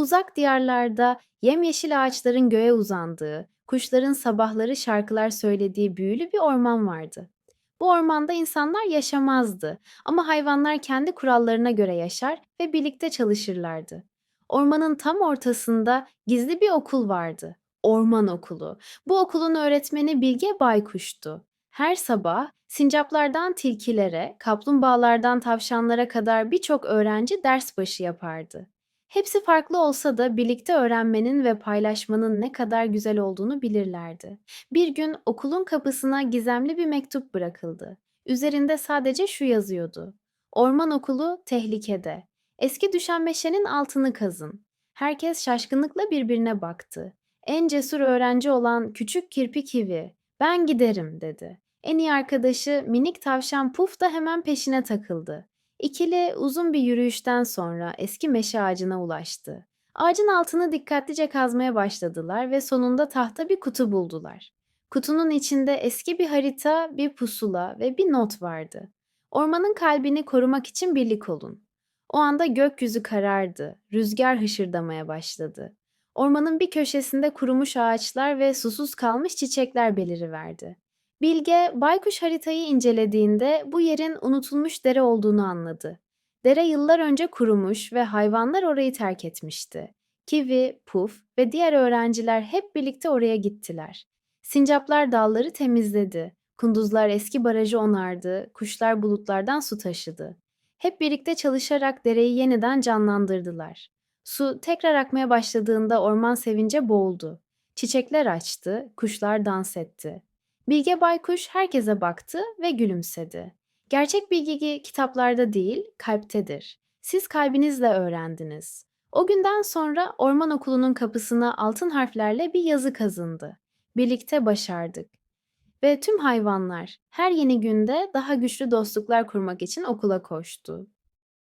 Uzak diyarlarda yemyeşil ağaçların göğe uzandığı, kuşların sabahları şarkılar söylediği büyülü bir orman vardı. Bu ormanda insanlar yaşamazdı ama hayvanlar kendi kurallarına göre yaşar ve birlikte çalışırlardı. Ormanın tam ortasında gizli bir okul vardı. Orman okulu. Bu okulun öğretmeni Bilge Baykuş'tu. Her sabah sincaplardan tilkilere, kaplumbağalardan tavşanlara kadar birçok öğrenci ders başı yapardı. Hepsi farklı olsa da birlikte öğrenmenin ve paylaşmanın ne kadar güzel olduğunu bilirlerdi. Bir gün okulun kapısına gizemli bir mektup bırakıldı. Üzerinde sadece şu yazıyordu. Orman okulu tehlikede. Eski düşen meşenin altını kazın. Herkes şaşkınlıkla birbirine baktı. En cesur öğrenci olan küçük kirpi kivi, ben giderim dedi. En iyi arkadaşı minik tavşan Puf da hemen peşine takıldı. İkili uzun bir yürüyüşten sonra eski meşe ağacına ulaştı. Ağacın altını dikkatlice kazmaya başladılar ve sonunda tahta bir kutu buldular. Kutunun içinde eski bir harita, bir pusula ve bir not vardı. Ormanın kalbini korumak için birlik olun. O anda gökyüzü karardı, rüzgar hışırdamaya başladı. Ormanın bir köşesinde kurumuş ağaçlar ve susuz kalmış çiçekler beliriverdi. Bilge, baykuş haritayı incelediğinde bu yerin unutulmuş dere olduğunu anladı. Dere yıllar önce kurumuş ve hayvanlar orayı terk etmişti. Kivi, Puf ve diğer öğrenciler hep birlikte oraya gittiler. Sincaplar dalları temizledi. Kunduzlar eski barajı onardı, kuşlar bulutlardan su taşıdı. Hep birlikte çalışarak dereyi yeniden canlandırdılar. Su tekrar akmaya başladığında orman sevince boğuldu. Çiçekler açtı, kuşlar dans etti. Bilge Baykuş herkese baktı ve gülümsedi. Gerçek bilgi kitaplarda değil, kalptedir. Siz kalbinizle öğrendiniz. O günden sonra orman okulunun kapısına altın harflerle bir yazı kazındı. Birlikte başardık. Ve tüm hayvanlar her yeni günde daha güçlü dostluklar kurmak için okula koştu.